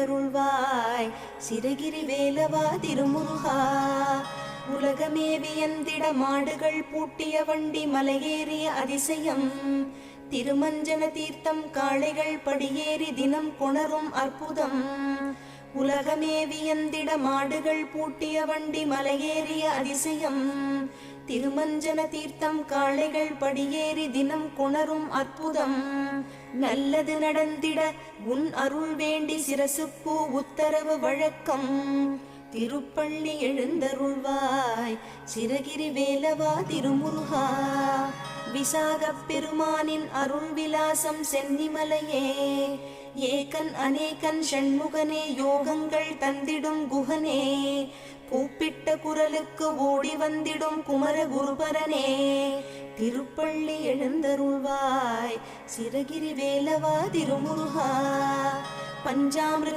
அருள்வாய் சிறகிரி வேலவா திருமுருகா. உலகமேவியந்திட மாடுகள் பூட்டிய வண்டி மலையேறிய அதிசயம். திருமஞ்சன தீர்த்தம் காளைகள் படியேறி தினம் கொணரும் அற்புதம். உலகமேவியந்திட மாடுகள் பூட்டிய வண்டி மலையேறிய அதிசயம். திருமஞ்சன தீர்த்தம் காளைகள் படியேறி தினம் குணரும் அற்புதம். நல்லது நடந்திட உன் அருள் வேண்டி சிரசுப்பூ உத்தரவு வழக்கம். திருப்பள்ளி எழுந்தருள்வாய் சிறகிரி வேலவா திருமுருகா. விசாகப் பெருமானின் அருள் விலாசம் சென்னிமலையே ஏகன் அநேகன் ஷண்முகனே யோகங்கள் தந்திடும் குகனே. கூப்பிட்ட குரலுக்கு ஓடி வந்திடும் குமர குருபரனே. திருப்பள்ளி எழுந்தருள்வாய் சிறகிரி வேலவா திருமுருகா. பஞ்சாமிர